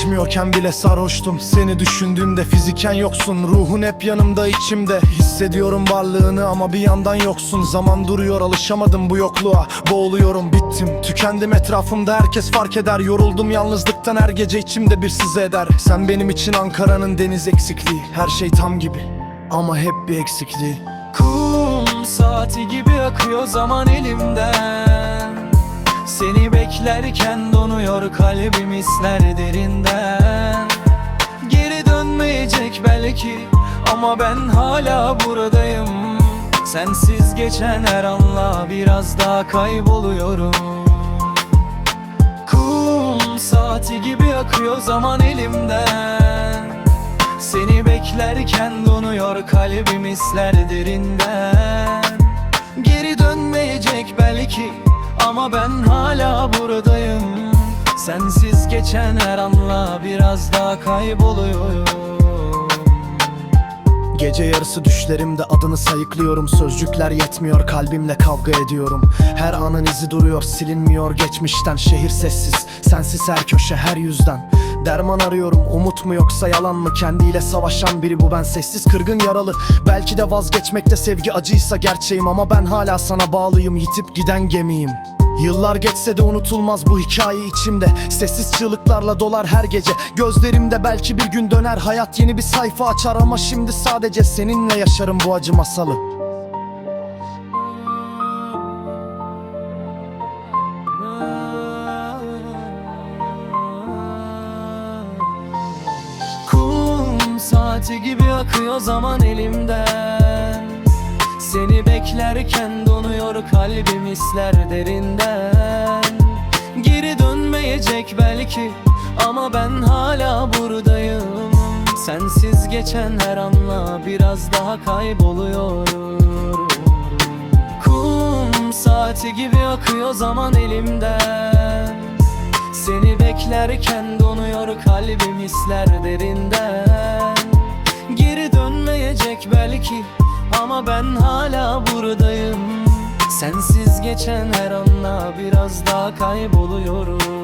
içmiyorken bile sarhoştum. Seni düşündüğümde fiziken yoksun. Ruhun hep yanımda içimde. Hissediyorum varlığını ama bir yandan yoksun. Zaman duruyor alışamadım bu yokluğa. Boğuluyorum bittim. Tükendim etrafımda. Herkes fark eder. Yoruldum yalnızlıktan. Her gece içimde bir sızı eder. Sen benim için Ankara'nın deniz eksikliği. Her şey tam gibi ama hep bir eksikliği. Kum saati gibi akıyor zaman elimden. Seni beklerken donuyor kalbim hisler derinden ama ben hala buradayım. Sensiz geçen her anla biraz daha kayboluyorum. Kum saati gibi akıyor zaman elimden. Seni beklerken donuyor kalbim hisler derinden. Geri dönmeyecek belki ama ben hala buradayım. Sensiz geçen her anla biraz daha kayboluyorum Gece yarısı düşlerimde adını sayıklıyorum. Sözcükler yetmiyor kalbimle kavga ediyorum. Her anın izi duruyor silinmiyor geçmişten. Şehir sessiz sensiz her köşe her yüzden. Derman arıyorum umut mu yoksa yalan mı? Kendiyle savaşan biri bu ben sessiz kırgın yaralı. Belki de vazgeçmekte sevgi acıysa gerçeğim Ama ben hala sana bağlıyım. Yitip giden gemiyim Yıllar geçse de unutulmaz bu hikaye içimde. Sessiz çığlıklarla dolar her gece. Gözlerimde belki bir gün döner. Hayat yeni bir sayfa açar ama şimdi sadece seninle yaşarım bu acı masalı. Kum saati gibi akıyor zaman elimden Seni beklerken donuyor kalbim hisler derinden. Geri dönmeyecek belki ama ben hala buradayım. Sensiz geçen her anla biraz daha kayboluyorum. Kum saati gibi akıyor zaman elimden. Seni beklerken donuyor kalbim hisler derinden. Geri dönmeyecek belki ama ben hala buradayım. Sensiz geçen her anla biraz daha kayboluyorum